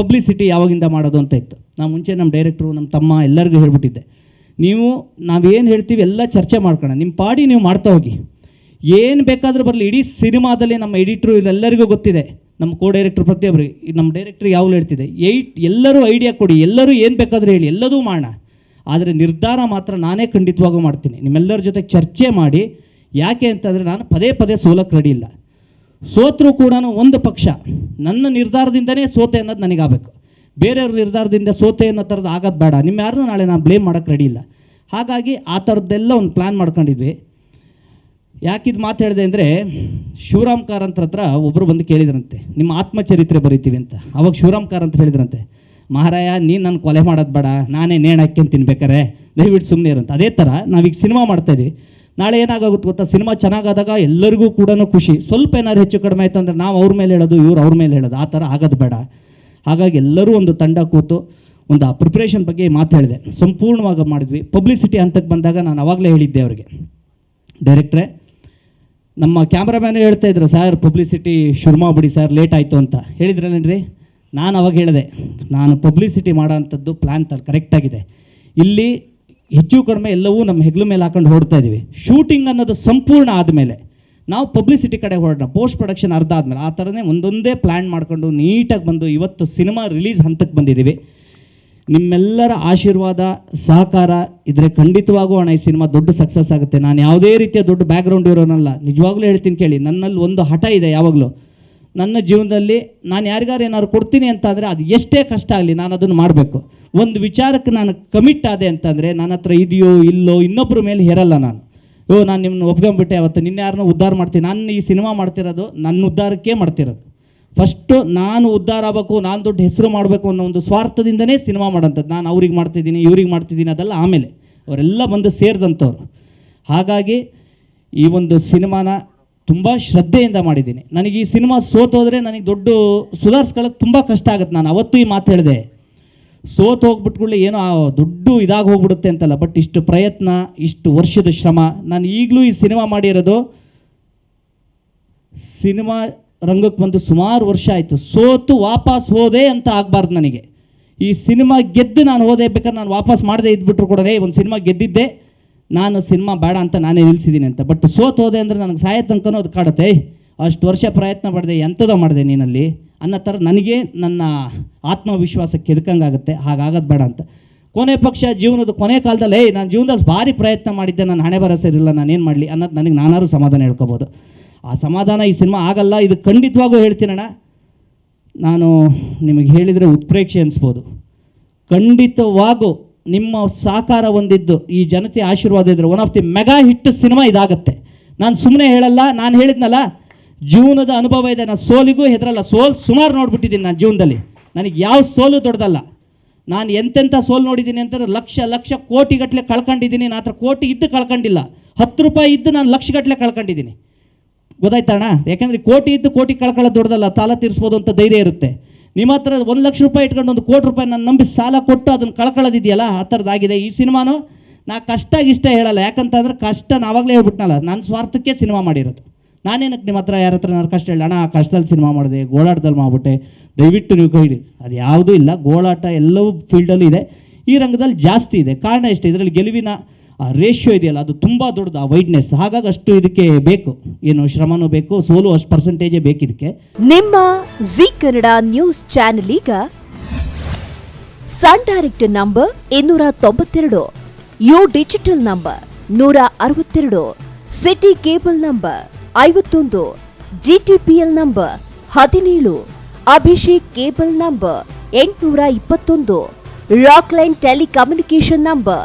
Publicity ಯಾವಾಗಿಂದ ಮಾಡೋದು ಅಂತ ಇತ್ತು. ನಾನು ಮುಂಚೆ ನಮ್ಮ ಡೈರೆಕ್ಟ್ರು ನಮ್ಮ ತಮ್ಮ ಎಲ್ಲರಿಗೂ ಹೇಳ್ಬಿಟ್ಟಿದ್ದೆ. ನೀವು ನಾವೇನು ಹೇಳ್ತೀವಿ ಎಲ್ಲ ಚರ್ಚೆ ಮಾಡ್ಕೊಳ್ಳೋಣ ನಿಮ್ಮ ಪಾಡಿ ನೀವು ಮಾಡ್ತಾ ಹೋಗಿ. ಏನು ಬೇಕಾದರೂ ಬರಲಿ. ಇಡೀ ಸಿನಿಮಾದಲ್ಲಿ ನಮ್ಮ ಎಡಿಟ್ರು ಇದೆಲ್ಲರಿಗೂ ಗೊತ್ತಿದೆ. ನಮ್ಮ ಕೋ ಡೈರೆಕ್ಟ್ರು ಪ್ರತಿಯೊಬ್ಬರಿಗೆ ನಮ್ಮ ಡೈರೆಕ್ಟ್ರ್ ಯಾವಾಗಲೂ ಹೇಳ್ತಿದೆ. ಏಯ್ಟ್ ಎಲ್ಲರೂ ಐಡಿಯಾ ಕೊಡಿ. ಎಲ್ಲರೂ ಏನು ಬೇಕಾದರೂ ಹೇಳಿ. ಎಲ್ಲದೂ ಮಾಡೋಣ. ಆದರೆ ನಿರ್ಧಾರ ಮಾತ್ರ ನಾನೇ ಖಂಡಿತವಾಗೂ ಮಾಡ್ತೀನಿ. ನಿಮ್ಮೆಲ್ಲರ ಜೊತೆ ಚರ್ಚೆ ಮಾಡಿ. ಯಾಕೆ ಅಂತಂದರೆ ನಾನು ಪದೇ ಪದೇ ಸೋಲಕ್ಕೆ ರೆಡಿ ಇಲ್ಲ. ಸೋತರೂ ಕೂಡ ಒಂದು ಪಕ್ಷ. ನನ್ನ ನಿರ್ಧಾರದಿಂದನೇ ಸೋತೆ ಅನ್ನೋದು ನನಗಾಗಬೇಕು. ಬೇರೆಯವ್ರ ನಿರ್ಧಾರದಿಂದ ಸೋತೆ ಅನ್ನೋ ಥರದ್ದು ಆಗೋದು ಬೇಡ. ನಿಮ್ಮ ಯಾರನ್ನೂ ನಾಳೆ ನಾನು ಬ್ಲೇಮ್ ಮಾಡೋಕ್ಕೆ ರೆಡಿ ಇಲ್ಲ. ಹಾಗಾಗಿ ಆ ಥರದ್ದೆಲ್ಲ ಒಂದು ಪ್ಲ್ಯಾನ್ ಮಾಡ್ಕೊಂಡಿದ್ವಿ. ಯಾಕಿದು ಮಾತು ಹೇಳಿದೆ ಅಂದರೆ, ಶಿವರಾಮ್ ಕಾರಂತರ ಹತ್ರ ಒಬ್ಬರು ಬಂದು ಕೇಳಿದ್ರಂತೆ. ನಿಮ್ಮ ಆತ್ಮಚರಿತ್ರೆ ಬರಿತೀವಿ ಅಂತ. ಅವಾಗ ಶಿವರಾಮ್ ಕಾರಂತ ಹೇಳಿದ್ರಂತೆ, ಮಹಾರಾಯ, ನೀನು ನನ್ನ ಕೊಲೆ ಮಾಡೋದು ಬೇಡ. ನಾನೇ ನೇಣು ತಿನ್ಬೇಕಾರೆ ದಯವಿಟ್ಟು ಸುಮ್ಮನೆ ಇರಂತ ಅದೇ ಥರ ನಾವೀಗ ಸಿನಿಮಾ ಮಾಡ್ತಾಯಿದ್ವಿ ನಾಳೆ ಏನಾಗುತ್ತೆ ಗೊತ್ತಾ? ಸಿನಿಮಾ ಚೆನ್ನಾಗಾದಾಗ ಎಲ್ಲರಿಗೂ ಕೂಡ ಖುಷಿ. ಸ್ವಲ್ಪ ಏನಾದ್ರು ಹೆಚ್ಚು ಕಡಿಮೆ ಆಯಿತು ಅಂದರೆ ನಾವು ಅವ್ರ ಮೇಲೆ ಹೇಳೋದು, ಇವ್ರು ಅವ್ರ ಮೇಲೆ ಹೇಳೋದು. ಆ ಥರ ಆಗೋದು ಬೇಡ. ಹಾಗಾಗಿ ಎಲ್ಲರೂ ಒಂದು ತಂಡ ಕೂತು ಒಂದು ಆ ಪ್ರಿಪ್ರೇಷನ್ ಬಗ್ಗೆ ಮಾತು ಹೇಳಿದೆ. ಸಂಪೂರ್ಣವಾಗಿ ಮಾಡಿದ್ವಿ. ಪಬ್ಲಿಸಿಟಿ ಹಂತಕ್ಕೆ ಬಂದಾಗ ನಾನು ಅವಾಗಲೇ ಹೇಳಿದ್ದೆ ಅವರಿಗೆ. ಡೈರೆಕ್ಟ್ರೆ ನಮ್ಮ ಕ್ಯಾಮ್ರಾಮ್ಯಾನ್ ಹೇಳ್ತಾ ಇದ್ರು, ಸರ್ ಪಬ್ಲಿಸಿಟಿ ಶುರು ಮಾಡಿಬಿಡಿ ಸರ್ ಲೇಟ್ ಆಯಿತು ಅಂತ. ಹೇಳಿದ್ರಲ್ಲೇನ್ರಿ? ನಾನು ಅವಾಗ ಹೇಳಿದೆ, ನಾನು ಪಬ್ಲಿಸಿಟಿ ಮಾಡೋ ಅಂಥದ್ದು ಪ್ಲ್ಯಾನ್ ತ ಕರೆಕ್ಟಾಗಿದೆ ಇಲ್ಲಿ ಹೆಚ್ಚು ಕಡಿಮೆ ಎಲ್ಲವೂ ನಮ್ಮ ಹೆಗ್ಲು ಮೇಲೆ ಹಾಕೊಂಡು ಹೊರಡ್ತಾ ಇದ್ದೀವಿ. ಶೂಟಿಂಗ್ ಅನ್ನೋದು ಸಂಪೂರ್ಣ ಆದಮೇಲೆ ನಾವು ಪಬ್ಲಿಸಿಟಿ ಕಡೆ ಹೊರಡೋಣ ಪೋಸ್ಟ್ ಪ್ರೊಡಕ್ಷನ್ ಅರ್ಧ ಆದಮೇಲೆ ಆ ಥರನೇ ಒಂದೊಂದೇ ಪ್ಲ್ಯಾನ್ ಮಾಡಿಕೊಂಡು ನೀಟಾಗಿ ಬಂದು ಇವತ್ತು ಸಿನಿಮಾ ರಿಲೀಸ್ ಹಂತಕ್ಕೆ ಬಂದಿದ್ದೀವಿ. ನಿಮ್ಮೆಲ್ಲರ ಆಶೀರ್ವಾದ, ಸಹಕಾರ ಇದ್ರೆ ಖಂಡಿತವಾಗೂ ಅಣ್ಣ ಈ ಸಿನಿಮಾ ದೊಡ್ಡ ಸಕ್ಸಸ್ ಆಗುತ್ತೆ. ನಾನು ಯಾವುದೇ ರೀತಿಯ ದೊಡ್ಡ ಬ್ಯಾಕ್ಗ್ರೌಂಡ್ ಇರೋನಲ್ಲ, ನಿಜವಾಗ್ಲೂ ಹೇಳ್ತೀನಿ ಕೇಳಿ, ನನ್ನಲ್ಲಿ ಒಂದು ಹಠ ಇದೆ ಯಾವಾಗಲೂ. ನನ್ನ ಜೀವನದಲ್ಲಿ ನಾನು ಯಾರಿಗಾರು ಏನಾದ್ರು ಕೊಡ್ತೀನಿ ಅಂತ ಅಂದರೆ ಅದು ಎಷ್ಟೇ ಕಷ್ಟ ಆಗಲಿ ನಾನು ಅದನ್ನು ಮಾಡಬೇಕು. ಒಂದು ವಿಚಾರಕ್ಕೆ ನಾನು ಕಮಿಟ್ ಆದೆ ಅಂತಂದರೆ ನನ್ನ ಹತ್ರ ಇದೆಯೋ ಇಲ್ಲೋ ಇನ್ನೊಬ್ಬರ ಮೇಲೆ ಹೇರಲ್ಲ ನಾನು. ಓ, ನಾನು ನಿಮ್ಮನ್ನು ಒಪ್ಕೊಂಬಿಟ್ಟೆ ಅವತ್ತು, ನಿನ್ನೆ ಯಾರನ್ನೂ ಉದ್ಧಾರ ಮಾಡ್ತೀನಿ. ನಾನು ಈ ಸಿನಿಮಾ ಮಾಡ್ತಿರೋದು, ನನ್ನ ಉದ್ಧಾರಕ್ಕೆ ಮಾಡ್ತಿರೋದು. ಫಸ್ಟು ನಾನು ಉದ್ಧಾರ ಆಗಬೇಕು, ನಾನು ದೊಡ್ಡ ಹೆಸರು ಮಾಡಬೇಕು ಅನ್ನೋ ಒಂದು ಸ್ವಾರ್ಥದಿಂದನೇ ಸಿನಿಮಾ ಮಾಡೋಂಥದ್ದು. ನಾನು ಅವ್ರಿಗೆ ಮಾಡ್ತಿದ್ದೀನಿ, ಇವ್ರಿಗೆ ಮಾಡ್ತಿದ್ದೀನಿ, ಅದೆಲ್ಲ ಆಮೇಲೆ. ಅವರೆಲ್ಲ ಬಂದು ಸೇರಿದಂಥವ್ರು. ಹಾಗಾಗಿ ಈ ಒಂದು ಸಿನಿಮಾನ ತುಂಬ ಶ್ರದ್ಧೆಯಿಂದ ಮಾಡಿದ್ದೀನಿ. ನನಗೆ ಈ ಸಿನಿಮಾ ಸೋತೋದ್ರೆ ನನಗೆ ದೊಡ್ಡ ಸುಧಾರಿಸ್ಕೊಳ್ಳೋದು ತುಂಬ ಕಷ್ಟ ಆಗುತ್ತೆ. ನಾನು ಅವತ್ತು ಈ ಮಾತು ಹೇಳಿದೆ. ಸೋತು ಹೋಗ್ಬಿಟ್ಕೊಳ್ಳಿ ಏನೋ ದೊಡ್ಡ ಇದಾಗಿ ಹೋಗ್ಬಿಡುತ್ತೆ ಅಂತಲ್ಲ ಬಟ್ ಇಷ್ಟು ಪ್ರಯತ್ನ, ಇಷ್ಟು ವರ್ಷದ ಶ್ರಮ, ನಾನು ಈಗಲೂ ಈ ಸಿನಿಮಾ ಮಾಡಿರೋದು ಸಿನಿಮಾ ರಂಗಕ್ಕೆ ಬಂದು ಸುಮಾರು ವರ್ಷ ಆಯಿತು. ಸೋತು ವಾಪಸ್ ಹೋದೆ ಅಂತ ಆಗಬಾರ್ದು ನನಗೆ. ಈ ಸಿನಿಮಾ ಗೆದ್ದು ನಾನು ಹೋದೆ ಬೇಕಾದ್ರೆ ನಾನು ವಾಪಸ್ ಮಾಡದೆ ಇದ್ಬಿಟ್ರು ಕೂಡ ಒಂದು ಸಿನಿಮಾ ಗೆದ್ದಿದ್ದೆ. ನಾನು ಸಿನಿಮಾ ಬೇಡ ಅಂತ ನಾನೇ ನಿಲ್ಲಿಸಿದ್ದೀನಿ ಅಂತ. ಬಟ್ ಸೋತು ಹೋದೆ ಅಂದರೆ ನನಗೆ ಸಾಯ ತನಕನೂ ಅದು ಕಾಡುತ್ತೆ. ಅಷ್ಟು ವರ್ಷ ಪ್ರಯತ್ನ ಮಾಡಿದೆ ಎಂಥದೋ ಮಾಡಿದೆ ನೀನಲ್ಲಿ. ಅನ್ನೋ ಥರ ನನಗೆ ನನ್ನ ಆತ್ಮವಿಶ್ವಾಸ ಕೆದಕಂಗಾಗುತ್ತೆ ಹಾಗಾಗೋದು ಬೇಡ ಅಂತ. ಕೊನೆ ಪಕ್ಷ ಜೀವನದ ಕೊನೆ ಕಾಲದಲ್ಲಿ, ಏಯ್, ನಾನು ಜೀವನದಲ್ಲಿ ಭಾರಿ ಪ್ರಯತ್ನ ಮಾಡಿದ್ದೆ ನಾನು ಹಣೆ ಇರಲಿಲ್ಲ, ನಾನು ಏನು ಮಾಡಲಿ ಅನ್ನೋದು ನನಗೆ ನಾನಾರು ಸಮಾಧಾನ ಹೇಳ್ಕೊಬೋದು. ಆ ಸಮಾಧಾನ ಈ ಸಿನಿಮಾ ಆಗಲ್ಲ, ಇದು ಖಂಡಿತವಾಗೂ ಹೇಳ್ತೀನಣ್ಣ ನಾನು ನಿಮಗೆ ಹೇಳಿದರೆ ಉತ್ಪ್ರೇಕ್ಷೆ ಅನಿಸ್ಬೋದು. ಖಂಡಿತವಾಗೂ ನಿಮ್ಮ ಸಾಕಾರ ಹೊಂದಿದ್ದು ಈ ಜನತೆ ಆಶೀರ್ವಾದ ಇದ್ರೆ one of the mega hit cinema ಇದಾಗತ್ತೆ. ನಾನು ಸುಮ್ಮನೆ ಹೇಳಲ್ಲ, ನಾನು ಹೇಳಿದ್ನಲ್ಲ, ಜೀವನದ ಅನುಭವ ಇದೆ ನಾನು ಸೋಲಿಗೂ ಹೆದರಲ್ಲ, ಸೋಲ್ ಸುಮಾರು ನೋಡ್ಬಿಟ್ಟಿದ್ದೀನಿ ನಾನು ಜೀವನದಲ್ಲಿ. ನನಗೆ ಯಾವ ಸೋಲು ದೊಡ್ಡದಲ್ಲ. ನಾನು ಎಂತೆಂಥ ಸೋಲು ನೋಡಿದ್ದೀನಿ ಅಂತಂದ್ರೆ ಲಕ್ಷ ಲಕ್ಷ ಕೋಟಿಗಟ್ಟಲೆ ಕಳ್ಕೊಂಡಿದ್ದೀನಿ ನಾನು ಹತ್ರ ಕೋಟಿ ಇದ್ದು ಕಳ್ಕೊಂಡಿಲ್ಲ. ಹತ್ತು ರೂಪಾಯಿ ಇದ್ದು ನಾನು ಲಕ್ಷಗಟ್ಟಲೆ ಕಳ್ಕೊಂಡಿದ್ದೀನಿ. ಗೊತ್ತಾಯ್ತಣ್ಣ ಯಾಕೆಂದರೆ ಕೋಟಿ ಇದ್ದು ಕೋಟಿ ಕಳ್ಕೊಳ್ಳೋದು ದೊಡ್ಡದಲ್ಲ, ತಾಲ ತೀರಿಸ್ಬೋದು ಅಂತ ಧೈರ್ಯ ಇರುತ್ತೆ. ನಿಮ್ಮ ಹತ್ರ ಒಂದು ಲಕ್ಷ ರೂಪಾಯಿ ಇಟ್ಕೊಂಡು ಒಂದು ಕೋಟಿ ರೂಪಾಯಿ ನಾನು ನಂಬಿ ಸಾಲ ಕೊಟ್ಟು ಅದನ್ನು ಕಳ್ಕೊಳ್ಳೋದಿದೆಯಲ್ಲ ಆ ಥರದ್ದಾಗಿದೆ ಈ ಸಿನಿಮಾನು ನಾ ಕಷ್ಟ ಇಷ್ಟ ಹೇಳಲ್ಲ. ಯಾಕಂತಂದ್ರೆ ಕಷ್ಟ ನಾವಾಗಲೇ ಹೇಳ್ಬಿಟ್ನಲ್ಲ, ನಾನು ಸ್ವಾರ್ಥಕ್ಕೆ ಸಿನಿಮಾ ಮಾಡಿರೋದು. ನಾನೇನಕ್ಕೆ ನಿಮ್ಮ ಹತ್ರ ಯಾರ ಹತ್ರ ನಾನು ಕಷ್ಟ ಹೇಳಿ, ಅಣ್ಣ, ಆ ಕಷ್ಟದಲ್ಲಿ ಸಿನಿಮಾ ಮಾಡಿದೆ, ಗೋಳಾಟದಲ್ಲಿ ಮಾಡಿಬಿಟ್ಟೆ, ದಯವಿಟ್ಟು ನೀವು ಕೈಡಿ ಅದು ಯಾವುದೂ ಇಲ್ಲ, ಗೋಳಾಟ ಎಲ್ಲವೂ ಫೀಲ್ಡಲ್ಲೂ ಇದೆ. ಈ ರಂಗದಲ್ಲಿ ಜಾಸ್ತಿ ಇದೆ. ಕಾರಣ ಎಷ್ಟು, ಇದರಲ್ಲಿ ಗೆಲುವಿನ ಆ ರೇಷಿಯೋ ಇದೆಯಲ್ಲ, ಅದು ತುಂಬ ದೊಡ್ಡದು, ಆ ವೈಡ್ನೆಸ್ ಹಾಗಾಗಿ ಅಷ್ಟು ಇದಕ್ಕೆ ಬೇಕು. ಏನು ಶ್ರಮನೂ ಬೇಕು, ಸೋಲು ಅಷ್ಟು ಪರ್ಸೆಂಟೇಜೇ ಬೇಕಿದಕ್ಕೆ ನಿಮ್ಮ ಜಿ ಕನ್ನಡ ನ್ಯೂಸ್ ಚಾನೆಲ್ ಈಗ ಸನ್ ಡೈರೆಕ್ಟ್ ನಂಬರ್ ಇನ್ನೂರ ತೊಂಬತ್ತೆರಡು, ಯು ಡಿಜಿಟಲ್ ನಂಬರ್ ನೂರ ಅರವತ್ತೆರಡು ಸಿಟಿ ಕೇಬಲ್ ನಂಬರ್ ಐವತ್ತೊಂದು ಜಿಟಿಪಿಎಲ್ ನಂಬರ್ ಹದಿನೇಳು, ಅಭಿಷೇಕ್ ಕೇಬಲ್ ನಂಬರ್ ಎಂಟುನೂರ ಇಪ್ಪತ್ತೊಂದು ರಾಕ್ಲೈನ್ ಟೆಲಿಕಮ್ಯುನಿಕೇಶನ್ ನಂಬರ್